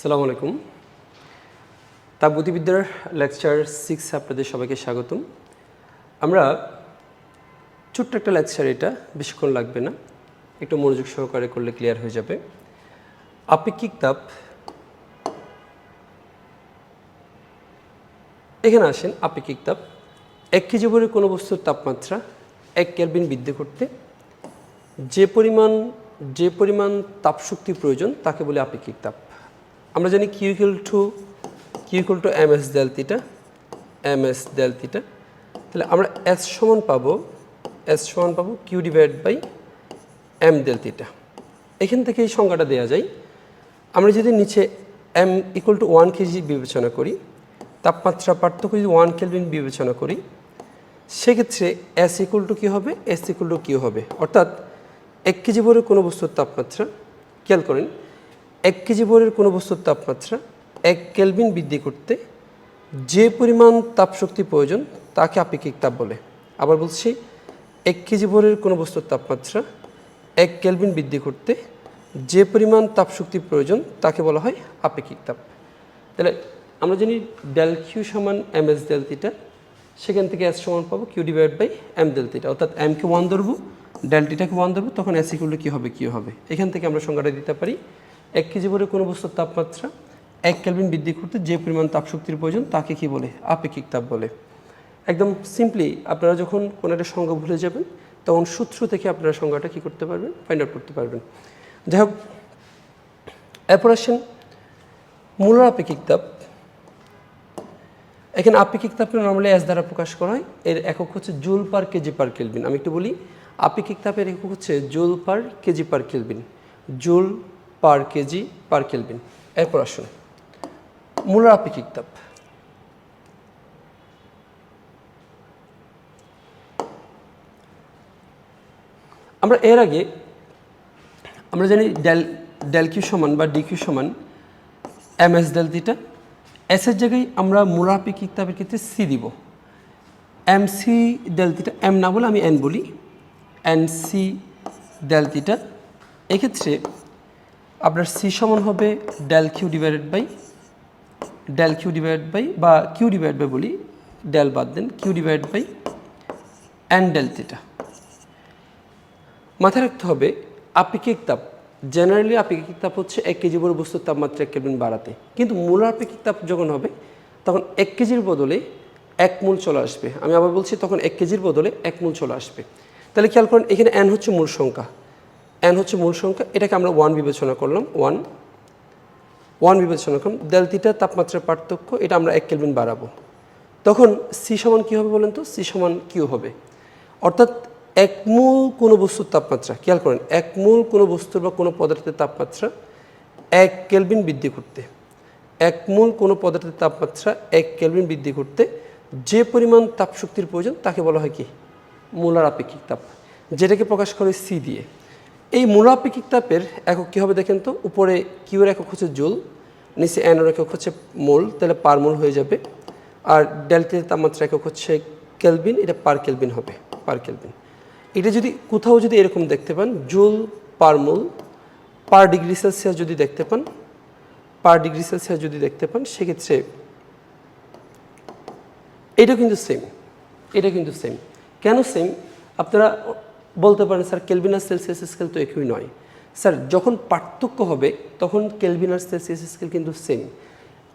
আসসালামু আলাইকুম। তাপগতিবিদ্যার lecture six আপনাদের সবাইকে স্বাগতম। আমরা ছোট্ট একটা লেকচার এটা, বেশিক্ষণ লাগবে না। একটু মনোযোগ সহকারে করলে ক্লিয়ার হয়ে যাবে। আপেক্ষিক তাপ এখানে আসেন, আপেক্ষিক তাপ। এক কেজি ভরের কোনো বস্তুর তাপমাত্রা এক কেলভিন বৃদ্ধি করতে যে পরিমাণ যে পরিমাণ তাপশক্তি প্রয়োজন তাকে বলে আপেক্ষিক তাপ। আমরা জানি Q equal to Q Q equal to M S delta theta M S delta theta তাহলে আমরা এস সমান পাবো এস সমান পাবো Q divide by M delta theta এখান থেকে এই সংজ্ঞাটা দেওয়া যায়। আমরা যদি নিচে M equal to one kg বিবেচনা করি, তাপমাত্রা পার্থক্য যদি ওয়ান কেলভিন বিবেচনা করি, সেক্ষেত্রে এস ইকুয়াল টু কী হবে? এস ইকুয়াল টু কিউ হবে। অর্থাৎ এক কেজি ভরে কোনো বস্তুর তাপমাত্রা, খেয়াল করেন এক কেজি ভরের কোনো বস্তুর তাপমাত্রা, এক কেলভিন বৃদ্ধি করতে যে পরিমাণ তাপশক্তি প্রয়োজন, তাকে আপেক্ষিক তাপ বলে। আবার বলছি, এক কেজি ভরের কোনো বস্তুর তাপমাত্রা, এক কেলভিন বৃদ্ধি করতে যে পরিমাণ তাপশক্তি প্রয়োজন, তাকে বলা হয় আপেক্ষিক তাপ। তাহলে আমরা জানি ডেল কিউ সমান এম এস ডেল সেখান থেকে এস সমান পাবো Q divide by M del theta অর্থাৎ এমকে ওয়ান ধরবো ডেলটিটাকে ওয়ান ধরবো, তখন এস ইকুয়াল কী হবে কী হবে। এখান থেকে আমরা সংজ্ঞাটা দিতে পারি এক কেজি ভরে কোনো বস্তুর তাপমাত্রা এক ক্যালভিন বৃদ্ধি করতে যে পরিমাণ তাপশক্তির প্রয়োজন তাকে কি বলে? আপেক্ষিক তাপ বলে। একদম সিম্পলি আপনারা যখন কোনো একটা সংজ্ঞা ভুলে যাবেন, তখন সূত্র থেকে আপনারা সংজ্ঞাটা কী করতে পারবেন? ফাইন্ড আউট করতে পারবেন। যাই হোক, এরপর আসেন মূলার আপেক্ষিক তাপ। এখানে আপেক্ষিক তাপকে নর্মালি এস দ্বারা প্রকাশ করা হয়। এর একক হচ্ছে joule per kg per kelvin আমি একটু বলি, আপেক্ষিক তাপের একক হচ্ছে joule per kg per kelvin joule per kg, per kelvin. এরপর আসুন। মূলার আপেক্ষিক তাপ। আমরা এর আগে, আমরা জানি ডেল ডেল কিউ সমান বা ডি কিউ সমান M S del theta. S এর জায়গায় আমরা মূলাপেক্ষিক তাপের ক্ষেত্রে সি দিব। M C del theta, M না বলে আমি এন বলি। N C del theta. এক্ষেত্রে আপনার সি সমান হবে del Q divided by del Q divide by বা কিউ ডিভাইড বাই বলি ডেল বাদ দেন Q divide by N del theta মাথায় রাখতে হবে, আপেক্ষিক তাপ। জেনারেলি আপেক্ষিক তাপ হচ্ছে এক কেজি বড় বস্তুর তাপমাত্রা এক বাড়াতে। কিন্তু মূল আপেক্ষিক তাপ যখন হবে, তখন এক কেজির বদলে এক মূল চলে আসবে। আমি আবার বলছি তখন এক কেজির বদলে এক মূল চলে আসবে। তাহলে খেয়াল করেন, এখানে অ্যান হচ্ছে মূল সংখ্যা। এন হচ্ছে মূল সংখ্যা, এটাকে আমরা ওয়ান বিবেচনা করলাম ওয়ান ওয়ান বিবেচনা করলাম দেলতিটা তাপমাত্রার পার্থক্য, এটা আমরা এক কেলভিন বাড়াবো। তখন সি সমান কী হবে বলেন তো? সি সমান কিউ হবে। অর্থাৎ এক মূল কোনো বস্তুর তাপমাত্রা, খেয়াল করেন, এক মূল কোনো বস্তুর বা কোনো পদার্থের তাপমাত্রা এক কেলভিন বৃদ্ধি করতে, এক মূল কোনো পদার্থের তাপমাত্রা এক কেলভিন বৃদ্ধি করতে, যে পরিমাণ তাপশক্তির প্রয়োজন তাকে বলা হয় কি? মূলার আপেক্ষিক তাপ, যেটাকে প্রকাশ করে সি দিয়ে। এই মূলাপেক্ষিক তাপের একক কী হবে দেখেন তো? উপরে কিউর একক হচ্ছে জুল, নিচে এনের একক হচ্ছে মোল, তাহলে পার মোল হয়ে যাবে। আর ডেলটির তাপমাত্রা একক হচ্ছে কেলভিন, এটা পার কেলভিন হবে, পার কেলভিন। এটা যদি কোথাও যদি এরকম দেখতে পান, joule per mole, per degree Celsius যদি দেখতে পান, পার ডিগ্রি সেলসিয়াস যদি দেখতে পান, সেক্ষেত্রে এটা কিন্তু সেম এটা কিন্তু সেম কেন সেম আপনারা বলতে পারেন স্যার, কেলভিন আর সেলসিয়াস স্কেল তো একই নয়। স্যার, যখন পার্থক্য হবে, তখন কেলভিন আর সেলসিয়াস স্কেল কিন্তু সেম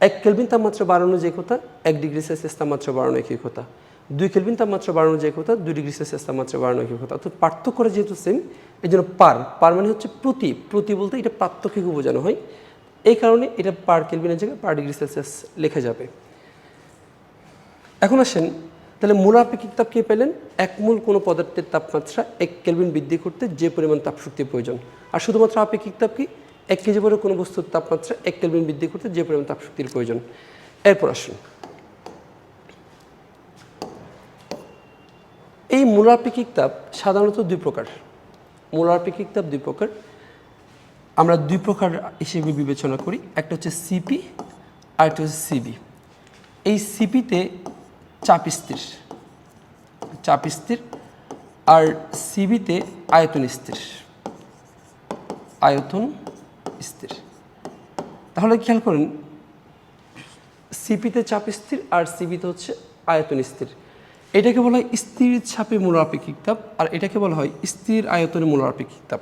এক কেলভিন তাপমাত্রা বাড়ানো যে কথা, এক ডিগ্রি সেলসিয়াস তাপমাত্রা বাড়ানো একই কথা। দুই কেলভিন তাপমাত্রা বাড়ানো যে কথা, দুই ডিগ্রি সেলসিয়াস তাপমাত্রা বাড়ানো একই কথা। অর্থাৎ পার্থক্যটা যেহেতু সেম এই জন্য পার পার মানে হচ্ছে প্রতি প্রতি বলতে এটা পার্থক্যকে বোঝানো হয়। এই কারণে এটা পার কেলভিনের জায়গায় পার ডিগ্রি সেলসিয়াস লেখা যাবে। এখন আসেন তাহলে মূল আপেক্ষিক তাপ কে পেলেন? এক মূল কোনো পদার্থের তাপমাত্রা এক কেলভিন বৃদ্ধি করতে যে পরিমাণ তাপশক্তির প্রয়োজন। আর শুধুমাত্র আপেক্ষিক তাপ কি? এক কেজি পরে কোনো বস্তুর তাপমাত্রা এক কেলভিন বৃদ্ধি করতে যে পরিমাণ তাপশক্তির প্রয়োজন। এরপর আসুন। এই মূলাপেক্ষিক তাপ সাধারণত দুই প্রকার। মূলাপেক্ষিক তাপ দুই প্রকার। আমরা দুই প্রকার হিসেবে বিবেচনা করি। একটা হচ্ছে সিপি আর একটা হচ্ছে সিবি এই সিপিতে চাপ স্থির চাপ স্থির আর সিবিতে আয়তন স্থির আয়তন স্থির তাহলে খেয়াল করেন সিপিতে চাপ স্থির আর সিবিতে হচ্ছে আয়তন স্থির এটাকে বলা হয় স্থির চাপে মূলাপেক্ষিক তাপ আর এটাকে বলা হয় স্থির আয়তনে মূলাপেক্ষিক তাপ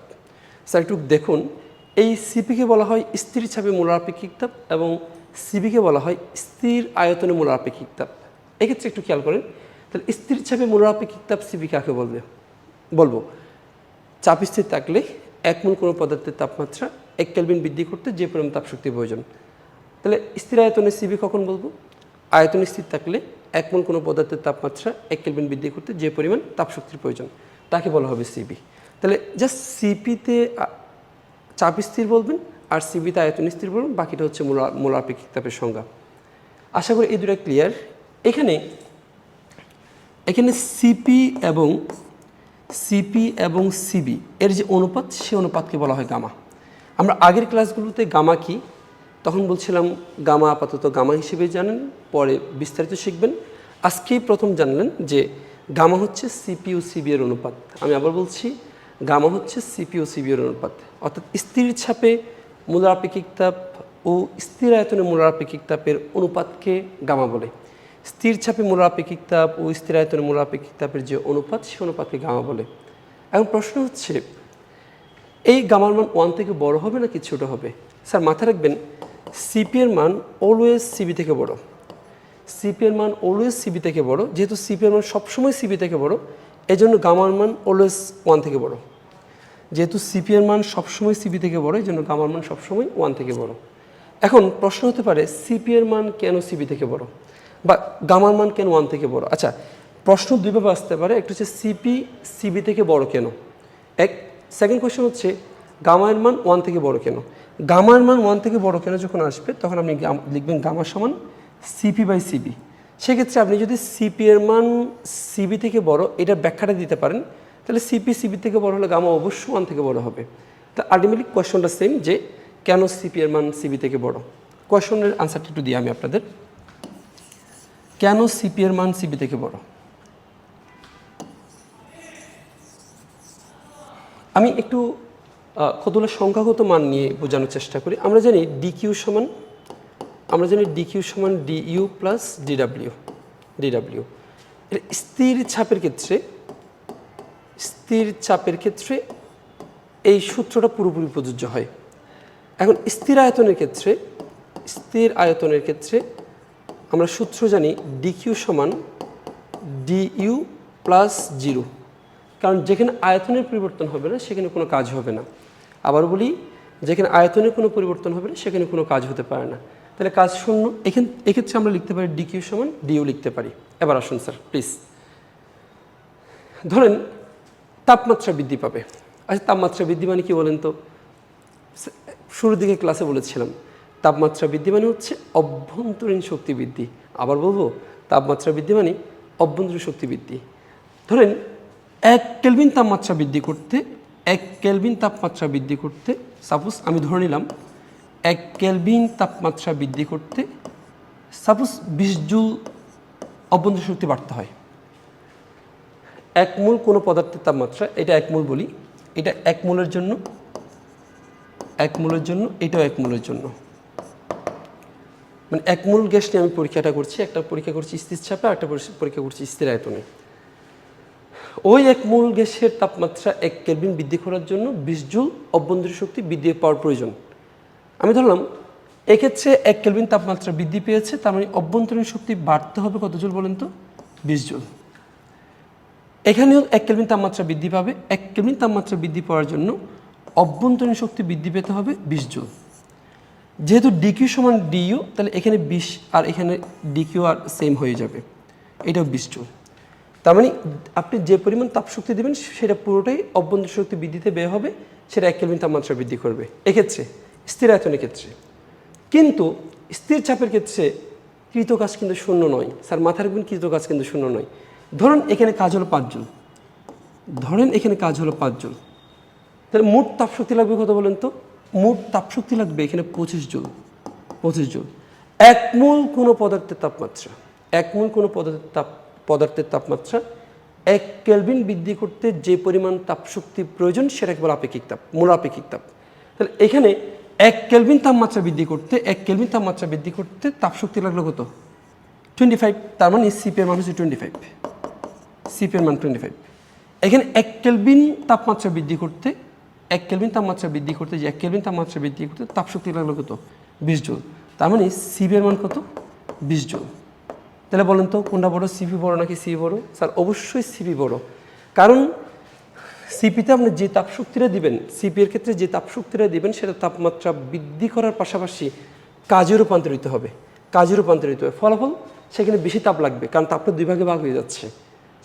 স্যার, একটু দেখুন, এই সিপিকে বলা হয় স্থির চাপে মূলাপেক্ষিক তাপ এবং সিবিকে বলা হয় স্থির আয়তনে মূলাপেক্ষিক তাপ এক্ষেত্রে একটু খেয়াল করেন। তাহলে স্থির চাপে মূলাপেক্ষিক তাপ সিবি কাকে বলবে? বলব, চাপ স্থির থাকলে এক মোল কোনো পদার্থের তাপমাত্রা এক কেলভিন বৃদ্ধি করতে যে পরিমাণ তাপশক্তি প্রয়োজন। তাহলে স্থির আয়তনে সিবি কখন বলব? আয়তন স্থির থাকলে এক মোল কোনো পদার্থের তাপমাত্রা এক কেলভিন বৃদ্ধি করতে যে পরিমাণ তাপশক্তির প্রয়োজন, তাকে বলা হবে সিবি। তাহলে জাস্ট সিপিতে চাপ স্থির বলবেন আর সিবিতে আয়তন স্থির বলবেন, বাকিটা হচ্ছে মূলা মূলাপেক্ষিক তাপের সংজ্ঞা। আশা করি এই দুটা ক্লিয়ার এখানে এখানে সিপি এবং সিপি এবং সিবি এর যে অনুপাত সে অনুপাতকে বলা হয় গামা। আমরা আগের ক্লাসগুলোতে গামা কি, তখন বলছিলাম গামা আপাতত গামা হিসেবে জানেন, পরে বিস্তারিত শিখবেন। আজকেই প্রথম জানলেন যে গামা হচ্ছে সিপি ও সিবি এর অনুপাত। আমি আবার বলছি, গামা হচ্ছে সিপি ও সিবি এর অনুপাত। অর্থাৎ স্থির ছাপে মূলাপেক্ষিক তাপ ও স্থির আয়তনে মূলাপেক্ষিক তাপের অনুপাতকে গামা বলে। স্থির চাপে মূলাপেক্ষিক তাপ ও স্থির আয়তনে মূলাপেক্ষিক তাপের যে অনুপাত, সে অনুপাতকে গামা বলে। এখন প্রশ্ন হচ্ছে, এই গামার মান ওয়ান থেকে বড় হবে নাকি ছোট হবে? স্যার, মাথায় রাখবেন, সিপি এর মান অলওয়েজ সিবি থেকে বড়। সিপি এর মান অলওয়েজ সিবি থেকে বড়, যেহেতু সিপি এর মান সবসময় সিবি থেকে বড়, এজন্য গামার মান অলওয়েজ ওয়ান থেকে বড়। যেহেতু সিপি এর মান সবসময় সিবি থেকে বড় এই জন্য গামার মান সবসময় ওয়ান থেকে বড়। এখন প্রশ্ন হতে পারে, সিপি এর মান কেন সিবি থেকে বড়? বা গামার মান কেন ওয়ান থেকে বড়? আচ্ছা প্রশ্ন দুইভাবে আসতে পারে, একটা হচ্ছে সিপি সিবি থেকে বড় কেন? এক সেকেন্ড কোয়েশ্চেন হচ্ছে গামার মান ওয়ান থেকে বড় কেন? গামার মান ওয়ান থেকে বড় কেন যখন আসবে, তখন আপনি লিখবেন গামার সমান সিপি বাই সিবি সেক্ষেত্রে আপনি যদি সিপি এর মান সিবি থেকে বড় এটা ব্যাখ্যাটা দিতে পারেন, তাহলে সিপি সিবি থেকে বড় হলে গামা অবশ্যই ওয়ান থেকে বড় হবে। তা আলটিমেটলি কোয়েশনটা সেম যে, কেন সিপি এর মান সিবি থেকে বড়? কোয়েশনের আনসারটা একটু দিই আমি আপনাদের। কেন সিপি এর মান সিবি থেকে বড়? আমি একটু কতগুলো সংখ্যাগত মান নিয়ে বোঝানোর চেষ্টা করি। আমরা জানি ডিকিউ সমান, আমরা জানি ডিকিউ সমান ডিইউ প্লাস ডিডাব্লিউ ডিডাব্লিউ স্থির ছাপের ক্ষেত্রে, স্থির চাপের ক্ষেত্রে এই সূত্রটা পুরোপুরি প্রযোজ্য হয়। এখন স্থির আয়তনের ক্ষেত্রে, স্থির আয়তনের ক্ষেত্রে আমরা সূত্র জানি ডিকিউ সমান ডিইউ প্লাস জিরো কারণ যেখানে আয়তনের পরিবর্তন হবে না, সেখানে কোনো কাজ হবে না। আবার বলি, যেখানে আয়তনের কোনো পরিবর্তন হবে না, সেখানে কোনো কাজ হতে পারে না। তাহলে কাজ শূন্য, এখান, এক্ষেত্রে আমরা লিখতে পারি ডিকিউ সমান ডিইউ লিখতে পারি। এবার আসুন স্যার প্লিজ ধরেন, তাপমাত্রা বৃদ্ধি পাবে। আচ্ছা তাপমাত্রা বৃদ্ধি মানে কি বলেন তো? শুরুর দিকে ক্লাসে বলেছিলাম। তাপমাত্রা বৃদ্ধি মানে হচ্ছে অভ্যন্তরীণ শক্তি বৃদ্ধি। আবার বলব, তাপমাত্রা বৃদ্ধি মানে অভ্যন্তরীণ শক্তি বৃদ্ধি। ধরেন, এক কেলভিন তাপমাত্রা বৃদ্ধি করতে, এক কেলভিন তাপমাত্রা বৃদ্ধি করতে, সাপোজ আমি ধরে নিলাম, এক কেলভিন তাপমাত্রা বৃদ্ধি করতে, সাপোজ বিশ জুল অভ্যন্তরীণ শক্তি বাড়তে হয়। এক মূল কোনো পদার্থের তাপমাত্রা, এটা এক মূল বলি, এটা এক মূলের জন্য, এক মূলের জন্য, এটাও এক মূলের জন্য। মানে একমূল গ্যাস নিয়ে আমি পরীক্ষাটা করছি, একটা পরীক্ষা করছি স্থির চাপে একটা পরীক্ষা- করছি স্থির আয়তনে। ওই এক মূল গ্যাসের তাপমাত্রা এক কেলভিন বৃদ্ধি করার জন্য বিশ জুল অভ্যন্তরীণ শক্তি বৃদ্ধি পাওয়ার প্রয়োজন। আমি ধরলাম, এক্ষেত্রে এক কেলভিন তাপমাত্রা বৃদ্ধি পেয়েছে, তার মানে অভ্যন্তরীণ শক্তি বাড়তে হবে কত জুল বলেন তো? বিশ জুল। এখানেও এক কেলভিন তাপমাত্রা বৃদ্ধি পাবে, এক কেলভিন তাপমাত্রা বৃদ্ধি পাওয়ার জন্য অভ্যন্তরীণ শক্তি বৃদ্ধি পেতে হবে বিশ জুল। যেহেতু ডিকিউ সমান ডিইউ তাহলে এখানে বিশ আর এখানে ডিকিউ আর সেম হয়ে যাবে। এটাও বিশ জুল। তার মানে আপনি যে পরিমাণ তাপশক্তি দেবেন, সেটা পুরোটাই অভ্যন্তরীণ শক্তি বৃদ্ধিতে ব্যয় হবে, সেটা এক কেলভিন তাপমাত্রা বৃদ্ধি করবে। এক্ষেত্রে স্থির আয়তনের ক্ষেত্রে। কিন্তু স্থির চাপের ক্ষেত্রে কৃত কাজ কিন্তু শূন্য নয়। স্যার মাথা রাখবেন কৃত কাজ কিন্তু শূন্য নয়। ধরুন এখানে কাজ হলো পাঁচজন ধরেন এখানে কাজ হলো পাঁচজন তাহলে মোট তাপশক্তি লাগবে কত বলেন তো? মোট তাপশক্তি লাগবে এখানে পঁচিশ জুল পঁচিশ জুল। এক মূল কোনো পদার্থের তাপমাত্রা, এক মূল কোনো পদার্থের তাপ, পদার্থের তাপমাত্রা এক কেলভিন বৃদ্ধি করতে যে পরিমাণ তাপশক্তি প্রয়োজন সেটাকে বলা আপেক্ষিক তাপ, মূল আপেক্ষিক তাপ। তাহলে এখানে এক কেলভিন তাপমাত্রা বৃদ্ধি করতে, এক কেলভিন তাপমাত্রা বৃদ্ধি করতে তাপশক্তি লাগল কত? টোয়েন্টি ফাইভ তার মানে সিপের মান হচ্ছে টোয়েন্টি ফাইভ সিপের মান টোয়েন্টি ফাইভ এখানে এক কেলভিন তাপমাত্রা বৃদ্ধি করতে এক কেলভিন তাপমাত্রা বৃদ্ধি করতে যে এক কেলভিন তাপমাত্রা বৃদ্ধি করতে তাপশক্তি লাগল কত? বিশ জুল। তার মানে সিপের মান কত? বিশ জুল। তাহলে বলেন তো, কোনটা বড়? সিপি বড় নাকি সিপি বড়? স্যার, অবশ্যই সিপি বড়। কারণ সিপিতে আপনি যে তাপশক্তিটা দিবেন সিপি এর ক্ষেত্রে যে তাপশক্তিটা দিবেন, সেটা তাপমাত্রা বৃদ্ধি করার পাশাপাশি কাজে রূপান্তরিত হবে। কাজে রূপান্তরিত হবে। ফলাফল, সেখানে বেশি তাপ লাগবে, কারণ তাপটা দুই ভাগে ভাগ হয়ে যাচ্ছে।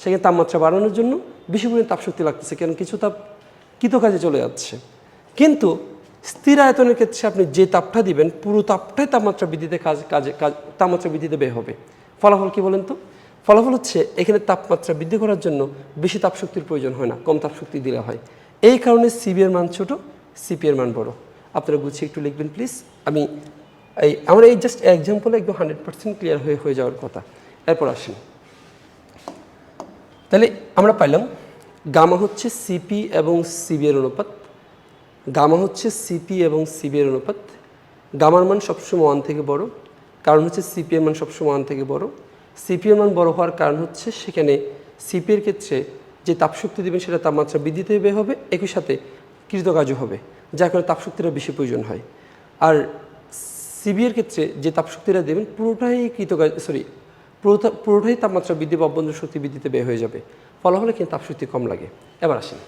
সেখানে তাপমাত্রা বাড়ানোর জন্য বেশি পরিমাণে তাপশক্তি লাগতেছে, কারণ কিছু তাপ কৃত কাজে চলে যাচ্ছে। কিন্তু স্থির আয়তনের ক্ষেত্রে আপনি যে তাপটা দিবেন, পুরো তাপটাই তাপমাত্রা বৃদ্ধিতে কাজ, কাজে, কাজ, তাপমাত্রা বৃদ্ধিতে ব্যয় হবে। ফলাফল কি বলেন তো? ফলাফল হচ্ছে এখানে তাপমাত্রা বৃদ্ধি করার জন্য বেশি তাপশক্তির প্রয়োজন হয় না, কম তাপশক্তি দিলে হয়। এই কারণে সিবি এর মান ছোট সিপিএর মান বড়। আপনারা গুছিয়ে একটু লিখবেন প্লিজ আমি এই, আমার এই জাস্ট এক্সাম্পলে একদম হান্ড্রেড পার্সেন্ট ক্লিয়ার হয়ে হয়ে যাওয়ার কথা। এরপর আসেন। তাহলে আমরা পাইলাম গামা হচ্ছে সিপি এবং সিবি এর অনুপাত। গামা হচ্ছে সিপি এবং সিবি এর অনুপাত। গামার মান সবসময় ওয়ান থেকে বড়, কারণ হচ্ছে সিপি এর মান সবসময় ওয়ান থেকে বড়। সিপি এর মান বড় হওয়ার কারণ হচ্ছে সেখানে সিপি এর ক্ষেত্রে যে তাপশক্তি দেবেন সেটা তাপমাত্রা বৃদ্ধিতে ব্যয় হবে, একই সাথে কৃতকাজও হবে, যার কারণে তাপশক্তিটা বেশি প্রয়োজন হয়। আর সিবি এর ক্ষেত্রে যে তাপশক্তিটা দেবেন পুরোটাই কৃতকাজ সরি পুরোটাই তাপমাত্রা বৃদ্ধি বা অভ্যন্তর শক্তি বৃদ্ধিতে ব্যয় হয়ে যাবে। ফলাফলে কিন্তু তাপশক্তি কম লাগে। এবার আসেন।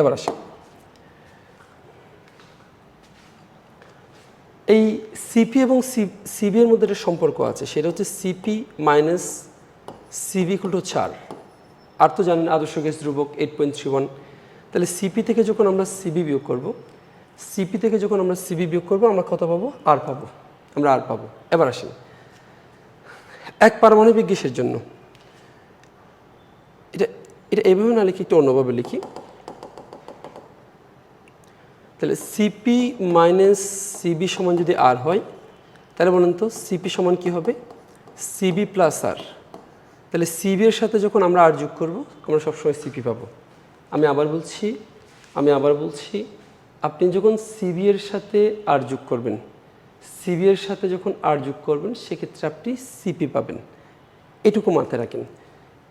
এবার আসেন। এই সিপি এবং সিবি এর মধ্যে একটা সম্পর্ক আছে, সেটা হচ্ছে CP minus CV equal to চার। আর তো জানেন আদর্শ গ্যাস ধ্রুবক এইট পয়েন্ট থ্রি ওয়ান তাহলে সিপি থেকে যখন আমরা সিবি বিয়োগ করব সিপি থেকে যখন আমরা সিবি বিয়োগ করব, আমরা কত পাবো? আর পাবো। আমরা আর পাবো। এবার আসেন। এক পারমাণবিক গ্যাসের জন্য। এটা এটা এভাবে না লিখি একটু অন্যভাবে লিখি। তাহলে সিপি মাইনাস সিবি সমান যদি আর হয়, তাহলে বলুন তো সিপি সমান কি হবে? সিবি প্লাস আর তাহলে সিবি এর সাথে যখন আমরা আর যোগ করব, আমরা সবসময় সিপি পাবো। আমি আবার বলছি, আমি আবার বলছি, আপনি যখন সিবি এর সাথে আর যোগ করবেন সিবি এর সাথে যখন আর যোগ করবেন, সেক্ষেত্রে আপনি সিপি পাবেন। এটুকু মাথায় রাখেন।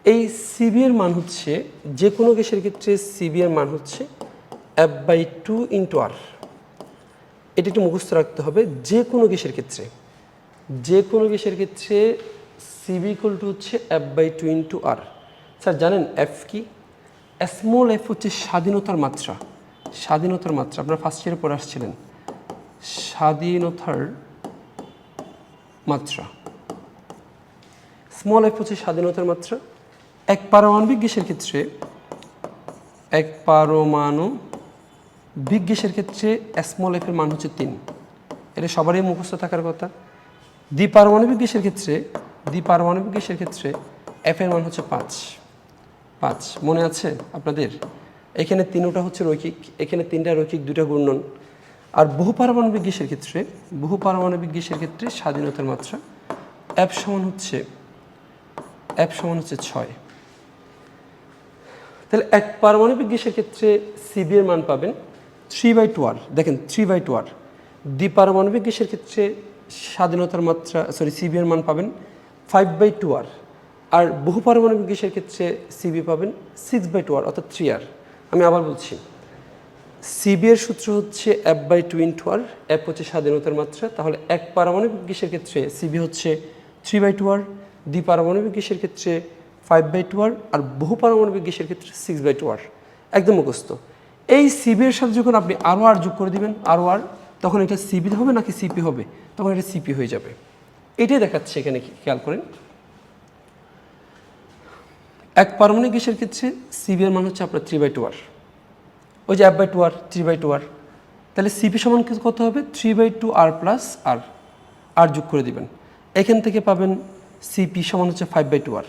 এই সিবি এর মান হচ্ছে, যে কোনো গ্যাসের ক্ষেত্রে সিবি এর মান হচ্ছে F by two into R এটা একটু মুখস্থ রাখতে হবে, যে কোনো গ্যাসের ক্ষেত্রে। যে কোনো গ্যাসের ক্ষেত্রে সিবি ইকুয়াল টু হচ্ছে F by two into R sir, জানেন এফ কি? স্মল এফ হচ্ছে স্বাধীনতার মাত্রা। স্বাধীনতার মাত্রা। আপনারা ফার্স্ট ইয়ারে পড়ে আসছিলেন। স্বাধীনতার মাত্রা। স্মল এফ হচ্ছে স্বাধীনতার মাত্রা। এক পারমাণবিক গ্যাসের ক্ষেত্রে, এক পারমাণু বিগ গ্যাসের ক্ষেত্রে স্মল এফের মান হচ্ছে তিন। এটা সবারই মুখস্থ থাকার কথা। দ্বিপারমাণবিক গ্যাসের ক্ষেত্রে, দ্বিপারমাণবিক গ্যাসের ক্ষেত্রে এফ এর মান হচ্ছে পাঁচ। পাঁচ, মনে আছে আপনাদের? এখানে তিনটা হচ্ছে রৈখিক, এখানে তিনটা রৈখিক দুটা ঘূর্ণন। আর বহু পারমাণবিক গ্যাসের ক্ষেত্রে, বহু পারমাণবিক গ্যাসের ক্ষেত্রে স্বাধীনতার মাত্রা অ্যাপ সমান হচ্ছে অ্যাপ সমান হচ্ছে ছয়। তাহলে এক পারমাণবিক গ্যাসের ক্ষেত্রে সিবি এর মান পাবেন থ্রি বাই টু আর দেখেন থ্রি বাই টু আর দ্বিপারমাণবিক গ্যাসের ক্ষেত্রে স্বাধীনতার মাত্রা সরি সিবি এর মান পাবেন ফাইভ বাই টু আর আর বহু পারমাণবিক গ্যাসের ক্ষেত্রে সিবি পাবেন সিক্স বাই টু আর অর্থাৎ থ্রি আর আমি আবার বলছি সিবি এর সূত্র হচ্ছে F by two into R F হচ্ছে স্বাধীনতার মাত্রা, তাহলে এক পারমাণবিক গ্যাসের ক্ষেত্রে সিবি হচ্ছে থ্রি বাই টু আর দ্বিপারমাণবিক গ্যাসের ক্ষেত্রে ফাইভ বাই টু আর বহু পারমাণবিক গ্যাসের ক্ষেত্রে সিক্স বাই টু আর একদম মুখস্থ। এই সিবি এর সাথে যখন আপনি আরও আর যোগ করে দিবেন, আরও আর তখন এটা সিবি হবে নাকি সিপি হবে? তখন এটা সিপি হয়ে যাবে। এটাই দেখাচ্ছে এখানে কি- খেয়াল করেন। এক পারমাণবিক গ্যাসের ক্ষেত্রে সিবি এর মান হচ্ছে আপনার থ্রি বাই টু আর ওই যে F by two R three by two R তাহলে সিপি সমান কি- কত হবে? Three by two R plus R R যোগ করে দিবেন। এখান থেকে পাবেন সিপি সমান হচ্ছে five by two R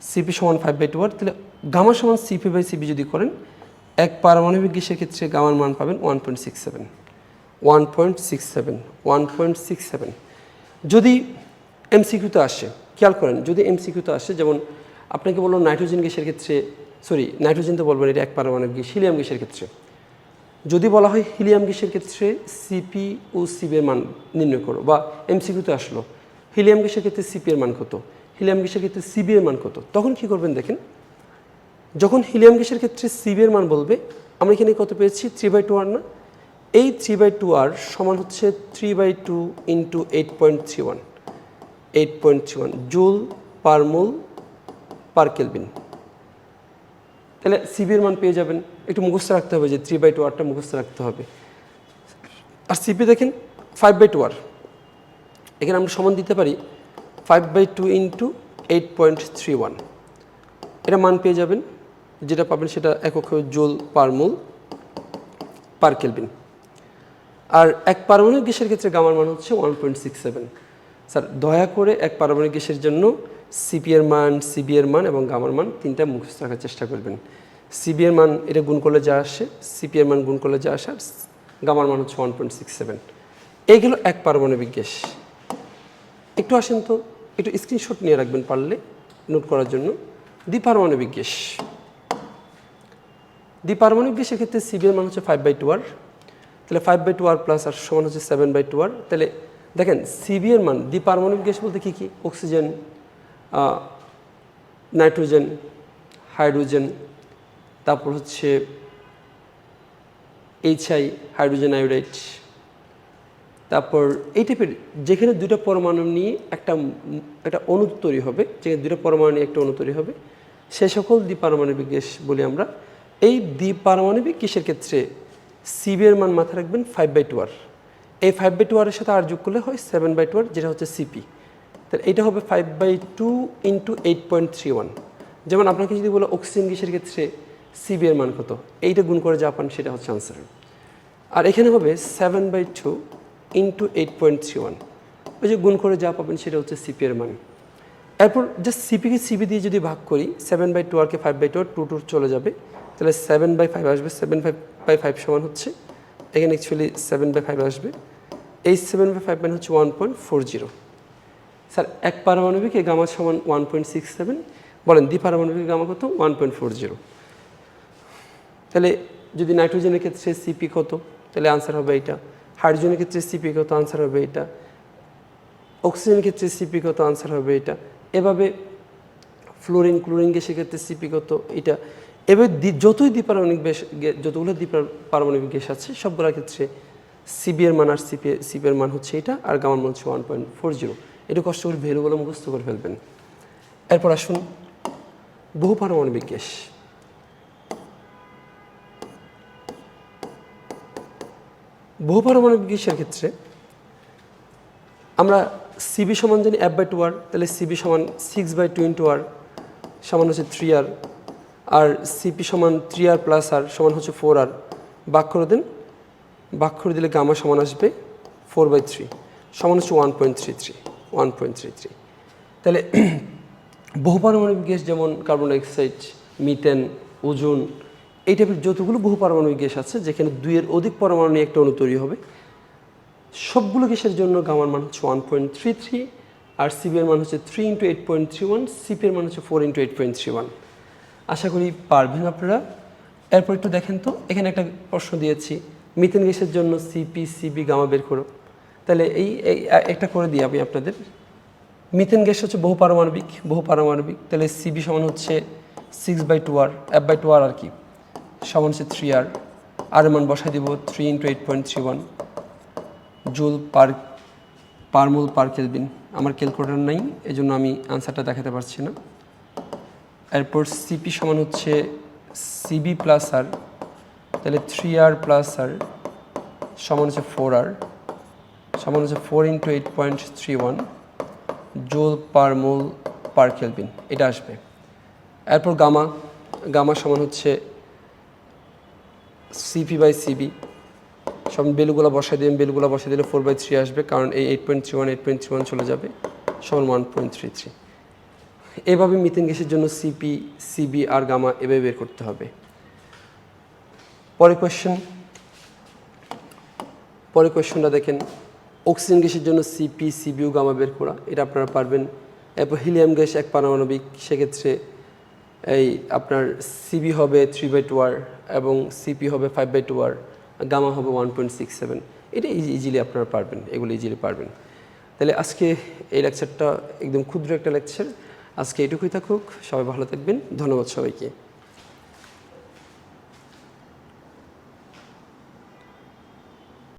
CP সমান ফাইভ বাই টু আর তাহলে গামা সমান সিপি বাই সিপি যদি করেন, এক পারমাণবিক গ্যাসের ক্ষেত্রে গামার মান পাবেন one point six seven one point six seven one point six seven যদি এমসিকিউতে আসে, খেয়াল করেন, যদি এমসিকিউতে আসে, যেমন আপনাকে বলল নাইট্রোজেন গ্যাসের ক্ষেত্রে সরি, নাইট্রোজেন তো বলবেন, এটা এক পারমাণবিক গ্যাস হিলিয়াম গ্যাসের ক্ষেত্রে। যদি বলা হয় হিলিয়াম গ্যাসের ক্ষেত্রে সিপি ও সিবি এর মান নির্ণয় করো, বা এমসিকিউতে আসলো, হিলিয়াম গ্যাসের ক্ষেত্রে সিপি এর মান কত? হিলিয়াম গ্যাসের ক্ষেত্রে সিবি এর মান কত? তখন কি করবেন দেখেন, যখন হিলিয়াম গ্যাসের ক্ষেত্রে সিবি এর মান বলবে, আমরা এখানে কত পেয়েছি? থ্রি বাই টু আর না? এই থ্রি বাই টু আর সমান হচ্ছে three by two into eight point three one eight point three one joule per mole per kelvin তাহলে সিবির মান পেয়ে যাবেন। একটু মুখস্থ রাখতে হবে যে থ্রি বাই টু আরটা মুখস্থ রাখতে হবে। আর সিপি দেখেন ফাইভ বাই টু আর এখানে আমরা সমান দিতে পারি five by two into eight point three one এটা মান পেয়ে যাবেন, যেটা পাবেন সেটা একক জোল পার মোল পার কেলভিন। আর এক পারমাণবিক গ্যাসের ক্ষেত্রে গামার মান হচ্ছে one point six seven sir, দয়া করে এক পারমাণবিক গ্যাসের জন্য সিপি এর মান সিবিএর মান এবং গামার মান তিনটা মুখস্থ রাখার চেষ্টা করবেন। সিবি এর মান এটা গুণ করলে যা আসে সিপি এর মান গুণ করলে যা আসে, আর গামার মান হচ্ছে ওয়ান পয়েন্ট সিক্স সেভেন এইগুলো এক পারমাণবিক গ্যাস। একটু আসেন তো, একটু স্ক্রিনশট নিয়ে রাখবেন পারলে নোট করার জন্য। দ্বিপারমাণবিক গ্যাস। দ্বিপারমাণবিক গ্যাসের ক্ষেত্রে সিবি এর মান হচ্ছে ফাইভ বাই টু আর তাহলে five by two R plus R সমান হচ্ছে সেভেন বাই টু আর তাহলে দেখেন সিবি এর মান দ্বিপারমাণবিক গ্যাস বলতে কী কী? অক্সিজেন নাইট্রোজেন, হাইড্রোজেন, তারপর হচ্ছে এইচআই হাইড্রোজেন আয়োডাইড তারপর এই টাইপের যেখানে দুটো পরমাণু নিয়ে একটা একটা অণু তৈরি হবে, যেখানে দুটো পরমাণু নিয়ে একটা অণু তৈরি হবে, সে সকল দ্বিপারমাণবিক গ্যাস বলি আমরা, এই দ্বিপারমাণবিক গ্যাসের ক্ষেত্রে সিবি এর মান মাথায় রাখবেন ফাইভ বাই টু আর এই ফাইভ বাই টু আরের সাথে আর যোগ করলে হয় সেভেন বাই টু আর যেটা হচ্ছে সিপি তাহলে এটা হবে five by two into eight point three one যেমন আপনাকে যদি বলো অক্সিজেন গ্যাসের ক্ষেত্রে সিবি এর মান কত, এইটা গুণ করে যা পান সেটা হচ্ছে আনসার আর এখানে হবে seven by two into eight point three one ওই যে গুণ করে যা পাবেন সেটা হচ্ছে সিপি এর মান। এরপর জাস্ট সিপিকে সিবি দিয়ে যদি ভাগ করি seven by two আরকে five by two R two two চলে যাবে। তাহলে সেভেন বাই ফাইভ আসবে সেভেন ফাইভ বাই ফাইভ সমান হচ্ছে। এখানে অ্যাকচুয়ালি সেভেন বাই ফাইভ আসবে। এই সেভেন বাই ফাইভ মানে হচ্ছে one point four zero sir, এক পারমাণবিক গামা সমান ওয়ান পয়েন্ট সিক্স সেভেন বলেন দ্বি পারমাণবিক গামা কত? ওয়ান পয়েন্ট ফোর জিরো তাহলে যদি নাইট্রোজেনের ক্ষেত্রে সিপি কত? তাহলে আনসার হবে এটা হাইড্রোজেনের ক্ষেত্রে সিপি কত? আনসার হবে এটা অক্সিজেনের ক্ষেত্রে সিপি কত? আনসার হবে এটা এভাবে ফ্লোরিন ক্লোরিন গ্যাসের ক্ষেত্রে সিপি কত? এটা এবার যতই দ্বিপারমাণবিক গ্যাস, যতগুলো দ্বিপারমাণবিক গ্যাস আছে, সবগুলোর ক্ষেত্রে সিবি এর মান আর সিপি সিপি এর মান হচ্ছে এটা আর গামার মান হচ্ছে ওয়ান পয়েন্ট ফোর জিরো এটা কষ্ট করে ভ্যালুগুলো মুখস্থ করে ফেলবেন। এরপর আসুন, বহু পারমাণবিক গ্যাস। বহু পারমাণবিক গ্যাসের ক্ষেত্রে আমরা সিবি সমান জানি এফ বাই টু আর তাহলে সিবি সমান six by two into R সমান হচ্ছে থ্রি আর আর সিপি সমান থ্রি আর প্লাস আর সমান হচ্ছে ফোর আর বাক করে দেন, বাক করে দিলে গামা সমান আসবে ফোর বাই থ্রি সমান হচ্ছে one point three three one point three three তাহলে বহু পারমাণবিক গ্যাস যেমন কার্বন ডাইঅক্সাইড মিথেন ওজন এই টাইপের যতগুলো বহু পারমাণবিক গ্যাস আছে, যেখানে দুইয়ের অধিক পরমাণু নিয়ে একটা অণু তৈরি হবে, সবগুলো গ্যাসের জন্য গামার মান হচ্ছে ওয়ান পয়েন্ট থ্রি থ্রি আর সিবি এর মান হচ্ছে three into eight point three one CP এর মান হচ্ছে four into eight point three one আশা করি পারবেন আপনারা। এরপর একটু দেখেন তো, এখানে একটা প্রশ্ন দিয়েছি মিথেন গ্যাসের জন্য সিপি সিবি গামা বের করো। তাহলে এই একটা করে দিই আমি আপনাদের। মিথেন গ্যাস হচ্ছে বহু পারমাণবিক বহু পারমাণবিক। তাহলে সিবি সমান হচ্ছে six by two R f by two R আর কি। সমান হচ্ছে থ্রি আর আর মান বসাই দিব three into eight point three one joule per per mole per kelvin. আমার ক্যালকুলেটার নাই, এজন্য আমি আনসারটা দেখাতে পারছি না। এরপর সিপি সমান হচ্ছে সিবি প্লাস আর তাহলে থ্রি আর প্লাস আর সমান হচ্ছে ফোর আর সমান হচ্ছে four into eight point three one joule per mole per kelvin এটা আসবে। এরপর গামা গামা সমান হচ্ছে সিপি বাই সিবি সব বেলুগুলো বসাই দিবেন, বেলুগুলো বসাই দিলে ফোর বাই থ্রি আসবে, কারণ এই eight point three one eight point three one চলে যাবে, সমান ওয়ান পয়েন্ট থ্রি থ্রি এভাবে মিথেন গ্যাসের জন্য সিপি সিবি আর গামা এভাবে বের করতে হবে। পরে কোয়েশ্চেন পরে কোয়েশ্চনটা দেখেন। অক্সিজেন গ্যাসের জন্য সিপি সিবিউ গামা বের করা, এটা আপনারা পারবেন। এরপর হিলিয়াম গ্যাস এক পারমাণবিক সেক্ষেত্রে এই আপনার সিবি হবে থ্রি বাই টু আর এবং সিপি হবে five by two R gamma হবে ওয়ান পয়েন্ট সিক্স সেভেন এটা ইজিলি আপনারা পারবেন, এগুলো ইজিলি পারবেন। তাহলে আজকে এই লেকচারটা একদম ক্ষুদ্র একটা লেকচার আজকে এটুকুই থাকুক, সবাই ভালো থাকবেন, ধন্যবাদ সবাইকে।